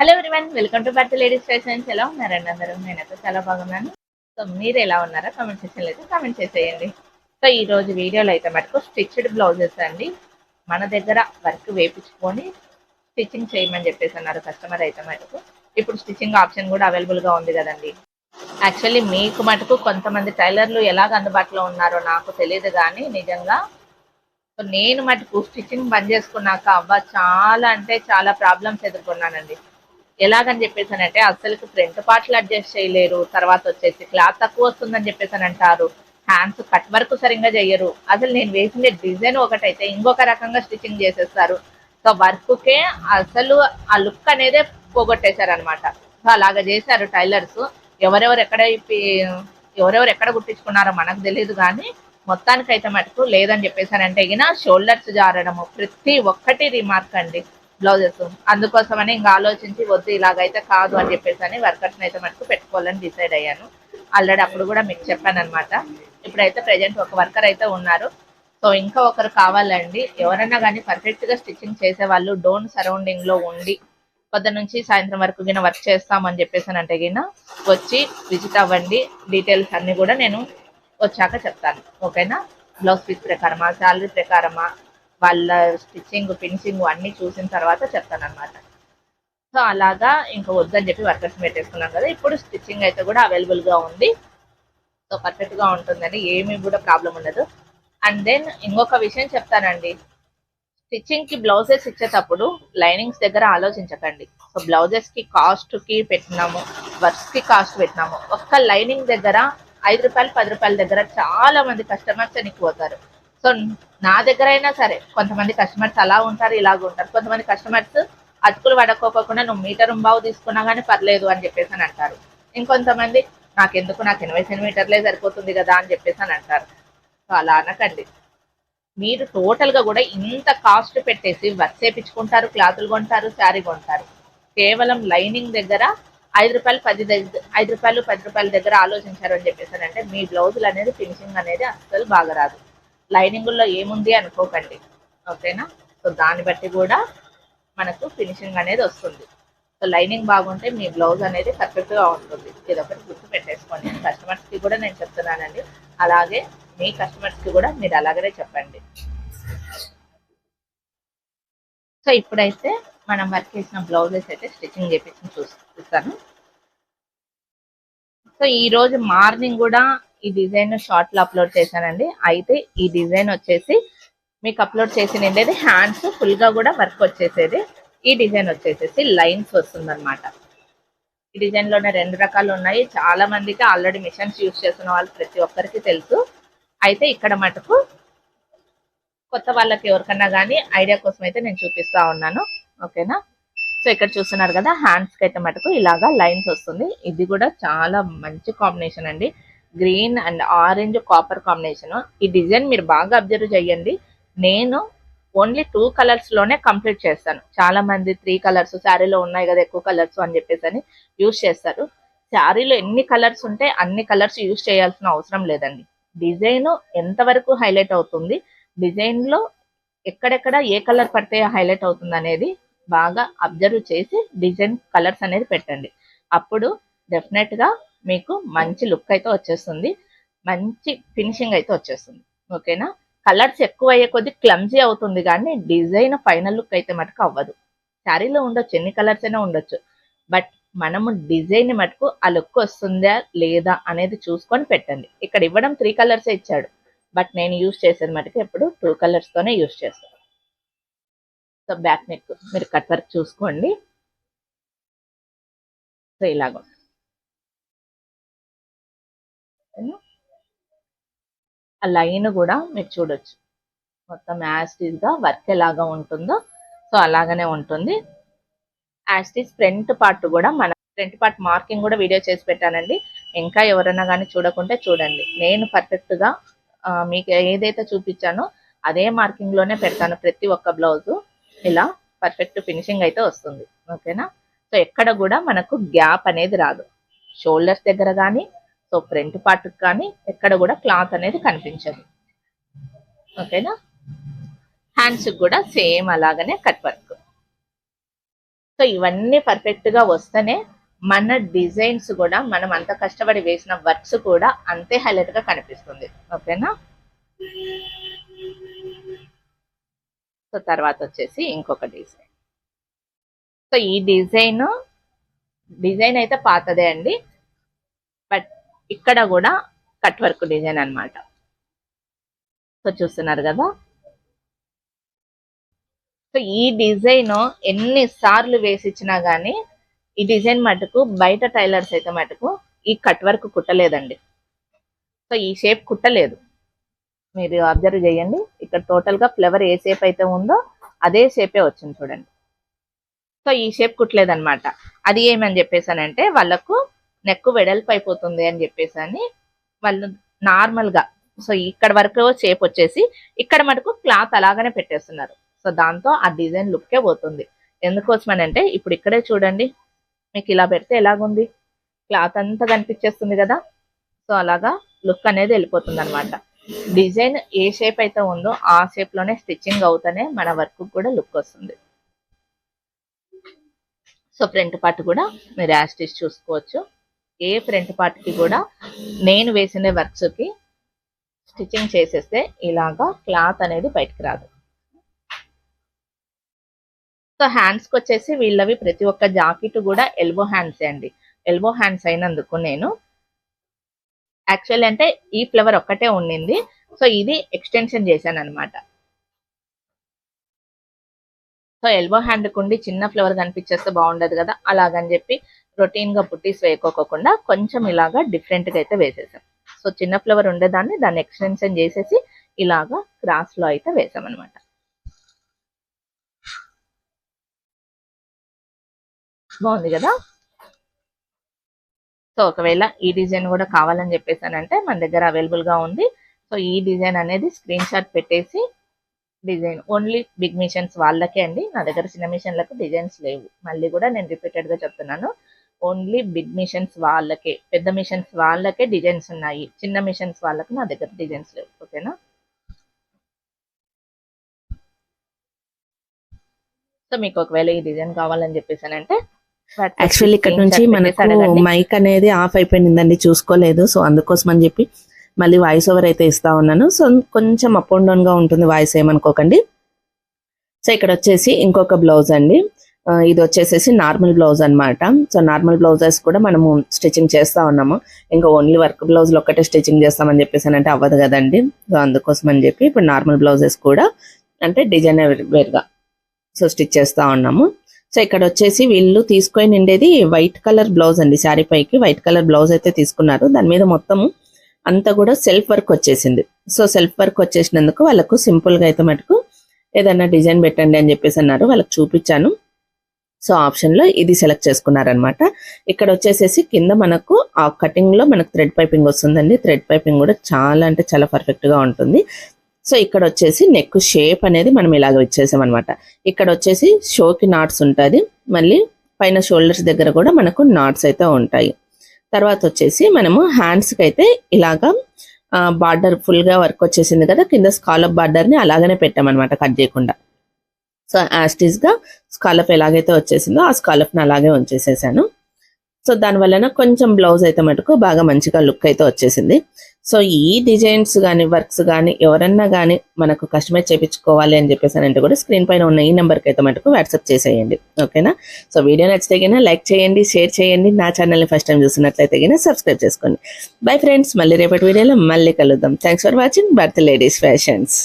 Hello everyone welcome to birth ladies fashions ఎలా ఉన్నారండి అందరూ నేనైతే చాలా బాగున్నాను. సో మీరు ఎలా ఉన్నారో కామెంట్ సెక్షన్లో అయితే కామెంట్ చేసేయండి. సో ఈ రోజు వీడియోలో అయితే మటుకు స్టిచ్డ్ బ్లౌజెస్ అండి. మన దగ్గర వర్క్ వేపించుకొని స్టిచ్చింగ్ చేయమని చెప్పేసి అన్నారు కస్టమర్ అయితే మటుకు. ఇప్పుడు స్టిచ్చింగ్ ఆప్షన్ కూడా అవైలబుల్గా ఉంది కదండి. యాక్చువల్లీ మీకు మటుకు కొంతమంది టైలర్లు ఎలాగ అందుబాటులో ఉన్నారో నాకు తెలియదు కానీ నిజంగా నేను మటుకు స్టిచ్చింగ్ బంద్ చేసుకున్నాక అవ్వ చాలా అంటే చాలా ప్రాబ్లమ్స్ ఎదుర్కొన్నానండి. ఎలాగని చెప్పేసానంటే అసలుకి ఫ్రంట్ పార్ట్లు అడ్జస్ట్ చేయలేరు తర్వాత వచ్చేసి క్లాత్ తక్కువ వస్తుందని చెప్పేసి అని అంటారు. హ్యాండ్స్ కట్ వర్క్ సరిగ్గా చేయరు. అసలు నేను వేసిన డిజైన్ ఒకటైతే ఇంకొక రకంగా స్టిచ్చింగ్ చేసేస్తారు. సో వర్క్కే అసలు ఆ లుక్ అనేదే పోగొట్టేశారు అనమాట సో అలాగ చేశారు టైలర్స్. ఎవరెవరు ఎక్కడ ఎవరెవరు ఎక్కడ కుట్టించుకున్నారో మనకు తెలియదు కానీ మొత్తానికి అయితే మటుకు లేదని చెప్పేసానంటే ఇగిన షోల్డర్స్ జారడము ప్రతి ఒక్కటి రిమార్క్ అండి. బ్లౌజెస్. అందుకోసమని ఇంకా ఆలోచించి వద్దు ఇలాగైతే కాదు అని చెప్పేసి అని వర్కర్స్ని అయితే మటుకు పెట్టుకోవాలని డిసైడ్ అయ్యాను. ఆల్రెడీ అప్పుడు కూడా మీకు చెప్పాను అనమాట ఇప్పుడైతే ప్రజెంట్ ఒక వర్కర్ అయితే ఉన్నారు. సో ఇంకా ఒకరు కావాలండి. ఎవరైనా కానీ పర్ఫెక్ట్గా స్టిచ్చింగ్ చేసే వాళ్ళు డోన్ సరౌండింగ్లో ఉండి పొద్దు నుంచి సాయంత్రం వరకు గిన వర్క్ చేస్తామని చెప్పేసి అంటే గిన వచ్చి విజిట్ అవ్వండి. డీటెయిల్స్ అన్ని కూడా నేను వచ్చాక చెప్తాను. ఓకేనా? బ్లౌజ్ పీస్ ప్రకారమా శాలరీ ప్రకారమా వాళ్ళ స్టిచ్చింగ్ ఫినిషింగ్ అన్ని చూసిన తర్వాత చెప్తానమాట సో అలాగా ఇంకా వద్దని చెప్పి వర్కర్స్ పెట్టేసుకున్నాం కదా ఇప్పుడు స్టిచ్చింగ్ అయితే కూడా అవైలబుల్గా ఉంది. సో పర్ఫెక్ట్గా ఉంటుందని ఏమీ కూడా ప్రాబ్లం ఉండదు. అండ్ దెన్ ఇంకొక విషయం చెప్తానండి. స్టిచ్చింగ్కి బ్లౌజెస్ ఇచ్చేటప్పుడు లైనింగ్స్ దగ్గర ఆలోచించకండి. సో బ్లౌజెస్కి కాస్ట్కి పెట్టినాము వర్క్స్కి కాస్ట్ పెట్టినాము. ఒక్క లైనింగ్ దగ్గర ఐదు రూపాయలు పది రూపాయల దగ్గర చాలా మంది కస్టమర్స్ ఎనికిపోతారు సో నా దగ్గర అయినా సరే కొంతమంది కస్టమర్స్ అలా ఉంటారు ఇలాగ ఉంటారు. కొంతమంది కస్టమర్స్ అతుకులు పడకోకుండా నువ్వు మీటర్ బావు తీసుకున్నా కానీ పర్లేదు అని చెప్పేసి అని అంటారు. ఇంకొంతమంది నాకెందుకు? నాకు ఎనభై సెంటీమీటర్లే సరిపోతుంది కదా అని చెప్పేసి అని అంటారు. సో అలా అనకండి. మీరు టోటల్గా కూడా ఇంత కాస్ట్ పెట్టేసి వర్క్ చేపించుకుంటారు క్లాతులు కొంటారు శారీ కొంటారు. కేవలం లైనింగ్ దగ్గర ఐదు రూపాయలు పది దగ్గర ఐదు రూపాయలు పది రూపాయల దగ్గర ఆలోచించారు అని చెప్పేసి అంటే మీ బ్లౌజులు అనేది ఫినిషింగ్ అనేది అస్సలు బాగా రాదు లైనింగుల్లో ఏముంది అనుకోకండి. ఓకేనా? సో దాన్ని బట్టి కూడా మనకు ఫినిషింగ్ అనేది వస్తుంది. సో లైనింగ్ బాగుంటే మీ బ్లౌజ్ అనేది పర్ఫెక్ట్గా ఉంటుంది. ఇదొకటి ఒకటి గుర్తు పెట్టేసుకోండి. కస్టమర్స్కి కూడా నేను చెప్తున్నానండి. అలాగే మీ కస్టమర్స్కి కూడా మీరు అలాగనే చెప్పండి. సో ఇప్పుడైతే మనం వర్క్ చేసిన బ్లౌజెస్ అయితే స్టిచ్చింగ్ చేపించి చూస్తాను. సో ఈ రోజు మార్నింగ్ కూడా ఈ డిజైన్ షార్ట్లో అప్లోడ్ చేశానండి. అయితే ఈ డిజైన్ వచ్చేసి మీకు అప్లోడ్ చేసి ఏంటంటే హ్యాండ్స్ ఫుల్గా కూడా వర్క్ వచ్చేసేది. ఈ డిజైన్ వచ్చేసేసి లైన్స్ వస్తుంది అనమాట ఈ డిజైన్లోనే రెండు రకాలు ఉన్నాయి. చాలా మందికి ఆల్రెడీ మిషన్స్ యూస్ చేస్తున్న వాళ్ళు ప్రతి ఒక్కరికి తెలుసు. అయితే ఇక్కడ మటుకు కొత్త వాళ్ళకి ఎవరికన్నా కానీ ఐడియా కోసం అయితే నేను చూపిస్తా ఉన్నాను. ఓకేనా? సో ఇక్కడ చూస్తున్నారు కదా హ్యాండ్స్కి అయితే మటుకు ఇలాగా లైన్స్ వస్తుంది. ఇది కూడా చాలా మంచి కాంబినేషన్ అండి. Green and orange copper combination. ఈ డిజైన్ మీరు బాగా అబ్జర్వ్ చేయండి. నేను ఓన్లీ టూ కలర్స్లోనే కంప్లీట్ చేస్తాను. చాలా మంది త్రీ కలర్స్ శారీలో ఉన్నాయి కదా ఎక్కువ కలర్స్ అని చెప్పేసి అని యూజ్ చేస్తారు. శారీలో ఎన్ని కలర్స్ ఉంటే అన్ని కలర్స్ యూస్ చేయాల్సిన అవసరం లేదండి. డిజైన్ ఎంతవరకు హైలైట్ అవుతుంది డిజైన్లో ఎక్కడెక్కడ ఏ కలర్ పడితే హైలైట్ అవుతుంది అనేది బాగా అబ్జర్వ్ చేసి డిజైన్ కలర్స్ అనేది పెట్టండి. అప్పుడు డెఫినెట్గా మీకు మంచి లుక్ అయితే వచ్చేస్తుంది. మంచి ఫినిషింగ్ అయితే వచ్చేస్తుంది. ఓకేనా కలర్స్ ఎక్కువ అయ్యే కొద్ది క్లమ్జీ అవుతుంది కానీ డిజైన్ ఫైనల్ లుక్ అయితే మటుకు అవ్వదు. శారీలో ఉండొచ్చు ఎన్ని కలర్స్ అయినా ఉండొచ్చు. బట్ మనము డిజైన్ మటుకు ఆ లుక్ వస్తుందా లేదా అనేది చూసుకొని పెట్టండి. ఇక్కడ ఇవ్వడం త్రీ కలర్స్ ఇచ్చాడు. బట్ నేను యూస్ చేసేది మటుకు ఎప్పుడు టూ కలర్స్ తోనే చేస్తాను. సో బ్యాక్ నెక్ మీరు కట్ వర్క్ చూసుకోండి. సో ఇలాగ ఓకేనా? ఆ లైన్ కూడా మీరు చూడొచ్చు. మొత్తం యాస్టీజ్గా వర్క్ ఎలాగా ఉంటుందో సో అలాగనే ఉంటుంది. యాస్టీజ్ ఫ్రంట్ పార్ట్ కూడా మన ఫ్రంట్ పార్ట్ మార్కింగ్ కూడా వీడియో చేసి పెట్టానండి. ఇంకా ఎవరైనా కానీ చూడకుంటే చూడండి. నేను పర్ఫెక్ట్గా మీకు ఏదైతే చూపించానో అదే మార్కింగ్లోనే పెడతాను ప్రతి ఒక్క బ్లౌజ్. ఇలా పర్ఫెక్ట్ ఫినిషింగ్ అయితే వస్తుంది. ఓకేనా? సో ఎక్కడ కూడా మనకు గ్యాప్ అనేది రాదు. షోల్డర్స్ దగ్గర కానీ సో ఫ్రంట్ పార్ట్ కానీ ఎక్కడ కూడా క్లాత్ అనేది కనిపించదు. ఓకేనా? హ్యాండ్స్ కూడా సేమ్ అలాగనే కట్ వర్క్. సో ఇవన్నీ పర్ఫెక్ట్గా వస్తేనే మన డిజైన్స్ కూడా మనం అంత కష్టపడి వేసిన వర్క్స్ కూడా అంతే హైలైట్గా కనిపిస్తుంది. ఓకేనా? సో తర్వాత వచ్చేసి ఇంకొక డిజైన్ సో ఈ డిజైన్ డిజైన్ అయితే పాతదే అండి. ఇక్కడ కూడా కట్ వర్క్ డిజైన్ అన్నమాట. సో చూస్తున్నారు కదా? సో ఈ డిజైన్ ఎన్ని సార్లు వేసిచ్చినా గానీ ఈ డిజైన్ మటుకు బయట టైలర్స్ అయితే మటుకు ఈ కట్ వర్క్ కుట్టలేదండి. సో ఈ షేప్ కుట్టలేదు. మీరు అబ్జర్వ్ చేయండి. ఇక్కడ టోటల్గా ఫ్లవర్ ఏ షేప్ అయితే ఉందో అదే షేపే వచ్చింది చూడండి. సో ఈ షేప్ కుట్టలేదన్నమాట. అది ఏమని చెప్పేసానంటే వాళ్ళకు నెక్ వెడల్పు అయిపోతుంది అని చెప్పేసి అని వాళ్ళు నార్మల్గా సో ఇక్కడ వరకు షేప్ వచ్చేసి ఇక్కడ మటుకు క్లాత్ అలాగనే పెట్టేస్తున్నారు. సో దాంతో ఆ డిజైన్ లుక్కే పోతుంది. ఎందుకోసమని అంటే ఇప్పుడు ఇక్కడే చూడండి మీకు ఇలా పెడితే ఎలాగుంది? క్లాత్ అంతా కనిపించేస్తుంది కదా? సో అలాగా లుక్ అనేది వెళ్ళిపోతుంది అనమాట డిజైన్ ఏ షేప్ అయితే ఉందో ఆ షేప్లోనే స్టిచ్చింగ్ అవుతానే మన వర్క్ కూడా లుక్ వస్తుంది. సో ఫ్రంట్ పార్ట్ కూడా మీరు యాస్టిచ్ చూసుకోవచ్చు. ఏ ఫ్రంట్ పార్ట్కి కూడా నేను వేసిన వర్క్స్కి స్టిచ్చింగ్ చేసేస్తే ఇలాగా క్లాత్ అనేది బయటకు రాదు. సో హ్యాండ్స్కి వచ్చేసి వీళ్ళవి ప్రతి ఒక్క జాకెట్ కూడా ఎల్బో హ్యాండ్స్ అండి. ఎల్బో హ్యాండ్స్ అయినందుకు నేను యాక్చువల్ అంటే ఈ ఫ్లవర్ ఒక్కటే ఉండింది సో ఇది ఎక్స్టెన్షన్ చేశాను అనమాట సో ఎల్బో హ్యాండ్ కుండి చిన్న ఫ్లవర్ కనిపించేస్తే బాగుండదు కదా అలాగని చెప్పి రొటీన్గా పుట్టీస్ వేయకోకుండా కొంచెం ఇలాగా డిఫరెంట్గా అయితే వేసేసాం. సో చిన్న ఫ్లవర్ ఉండేదాన్ని దాన్ని ఎక్స్టెన్షన్ చేసేసి ఇలాగా క్రాస్లో అయితే వేసాం అనమాట బాగుంది కదా? సో ఒకవేళ ఈ డిజైన్ కూడా కావాలని చెప్పేసానంటే మన దగ్గర అవైలబుల్గా ఉంది. సో ఈ డిజైన్ అనేది స్క్రీన్ షాట్ పెట్టేసి డిజైన్ ఓన్లీ బిగ్ మిషన్స్ వాళ్ళకే అండి. నా దగ్గర చిన్న మిషన్లకు డిజైన్స్ లేవు. మళ్ళీ కూడా నేను రిపీటెడ్గా చెప్తున్నాను. ఓన్లీ బిగ్ మిషన్స్ వాళ్ళకే పెద్ద మిషన్స్ వాళ్ళకే డిజైన్స్ ఉన్నాయి. చిన్న మిషన్స్ వాళ్ళకి నా దగ్గర డిజైన్స్ లేవు. ఓకేనా? సో మీకు ఒకవేళ ఈ డిజైన్ కావాలని చెప్పేసానంటే యాక్చువల్లీ ఇక్కడ నుంచి మనకు మైక్ అనేది ఆఫ్ అయిపోయిందండి చూసుకోలేదు. సో అందుకోసం అని చెప్పి మళ్ళీ వాయిస్ ఓవర్ అయితే ఇస్తా ఉన్నాను. సో కొంచెం అప్ అండ్ డౌన్గా ఉంటుంది వాయిస్ ఏమనుకోకండి. సో ఇక్కడ వచ్చేసి ఇంకొక బ్లౌజ్ అండి. ఇది వచ్చేసేసి నార్మల్ బ్లౌజ్ అన్నమాట. సో నార్మల్ బ్లౌజెస్ కూడా మనము స్టిచ్చింగ్ చేస్తా ఉన్నాము. ఇంకా ఓన్లీ వర్క్ బ్లౌజ్లు ఒక్కటే స్టిచ్చింగ్ చేస్తామని చెప్పేసి అంటే అవ్వదు కదండి. సో అందుకోసం అని చెప్పి ఇప్పుడు నార్మల్ బ్లౌజెస్ కూడా అంటే డిజైనర్ వేర్గా సో స్టిచ్ చేస్తా ఉన్నాము. సో ఇక్కడ వచ్చేసి వీళ్ళు తీసుకొని ఉండేది వైట్ కలర్ బ్లౌజ్ అండి శారీ పైకి. వైట్ కలర్ బ్లౌజ్ అయితే తీసుకున్నారు. దాని మీద మొత్తం అంతా కూడా సెల్ఫ్ వర్క్ వచ్చేసింది. సో సెల్ఫ్ వర్క్ వచ్చేసినందుకు వాళ్ళకు సింపుల్గా అయితే మటుకు ఏదైనా డిజైన్ పెట్టండి అని చెప్పేసి అన్నారు. వాళ్ళకి చూపించాను. సో ఆప్షన్లో ఇది సెలెక్ట్ చేసుకున్నారనమాట ఇక్కడ వచ్చేసేసి కింద మనకు ఆ కటింగ్లో మనకు థ్రెడ్ పైపింగ్ వస్తుందండి. థ్రెడ్ పైపింగ్ కూడా చాలా అంటే చాలా పర్ఫెక్ట్గా ఉంటుంది. సో ఇక్కడ వచ్చేసి నెక్ షేప్ అనేది మనం ఇలాగ ఇచ్చేసాం ఇక్కడ వచ్చేసి షోకి నాట్స్ ఉంటుంది. మళ్ళీ పైన షోల్డర్స్ దగ్గర కూడా మనకు నాట్స్ అయితే ఉంటాయి. తర్వాత వచ్చేసి మనము హ్యాండ్స్కి అయితే ఇలాగా బార్డర్ ఫుల్గా వర్క్ వచ్చేసింది కదా కింద స్కాలప్ బార్డర్ని అలాగనే పెట్టామన్నమాట కట్ చేయకుండా. సో యాస్టీస్గా స్కాలప్ ఎలాగైతే వచ్చేసిందో ఆ స్కాలప్ని అలాగే ఉంచేసేసాను. సో దాని వలన కొంచెం బ్లౌజ్ అయితే మటుకు బాగా మంచిగా లుక్ అయితే వచ్చేసింది. సో ఈ డిజైన్స్ కానీ వర్క్స్ కానీ ఎవరన్నా కానీ మనకు కస్టమైజ్ చేయించుకోవాలి అని చెప్పేసి అంటే కూడా స్క్రీన్ పైన ఉన్న ఈ నెంబర్కి అయితే మటుకు వాట్సాప్ చేసేయండి. ఓకేనా సో వీడియో నచ్చితే కన్నా లైక్ చేయండి షేర్ చేయండి. నా ఛానల్ని ఫస్ట్ టైం చూసినట్లయితే కన్నా సబ్స్క్రైబ్ చేసుకోండి. బై ఫ్రెండ్స్ మళ్ళీ రేపటి వీడియోలో మళ్ళీ కలుద్దాం. Thanks for watching birth ladies fashions